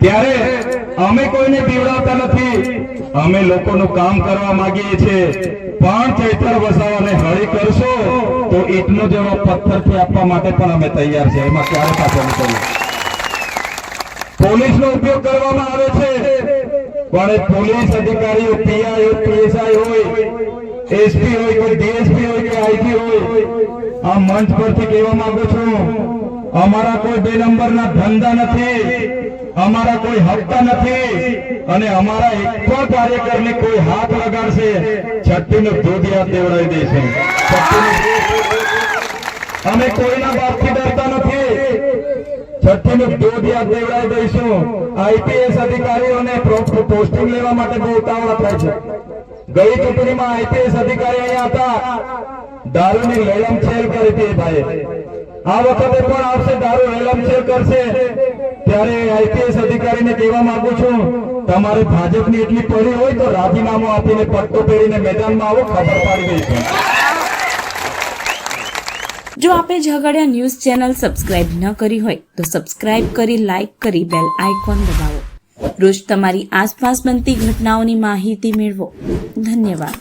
ત્યારે અમે કોઈને પીવડાવતા નથી. અમે લોકોનું કામ કરવા માંગીએ છીએ. પણ ચૈતર વસાવાને હળી કરશો તો એટલો જેવો પથ્થરથી આપવા માટે પણ અમે તૈયાર છે એમાં ક્યારે પાછળ કરીએ. પોલીસનો ઉપયોગ કરવામાં આવે છે. પણ પોલીસ અધિકારીઓ પીઆઈ પીએસઆઈ હોય, એસપી હોય કે ડીએસપી હોય કે આઈપી હોય, આ મંચ પરથી કહેવા માંગુ છું અમારા કોઈ બે નંબરના ધંધા નથી, અમારા કોઈ હપ્તા નથી, અને અમારા એક પણ કાર્યકરને કોઈ હાથ લગાડશે, છઠ્ઠીનું દૂધ યાદ દેવડાવી દઈશું અમે કોઈના બાપથી ડરતા નથી. છઠ્ઠીનું દૂધ યાદ દેવડાવી દઈશું. આઈપીએસ અધિકારીઓને પોસ્ટિંગ લેવા માટે બહુ ઉતાવળ થાય છે. ગઈ ચૂંટણીમાં આઈપીએસ અધિકારી અહીંયા હતા. દારૂની લેલમ છેલ કરી હતી એ ભાઈએ. આ વખતે પણ આપશે, દારૂ લેલમ છેલ કરશે. ત્યારે આઈપીએસ અધિકારીને કહેવા માંગુ છું, તમારે ભાજપની એટલી પડી હોય તો રાજીનામું આપીને પટ્ટો પહેરીને મેદાનમાં આવો, ખબર પાડી દઈશું જો આપે ઝઘડિયા ન્યૂઝ ચેનલ સબસ્ક્રાઇબ ન કરી હોય, તો સબસ્ક્રાઇબ કરી, લાઇક કરી, બેલ આઇકોન દબાવો. રોજ તમારી આસપાસ બનતી ઘટનાઓની માહિતી મેળવો. ધન્યવાદ.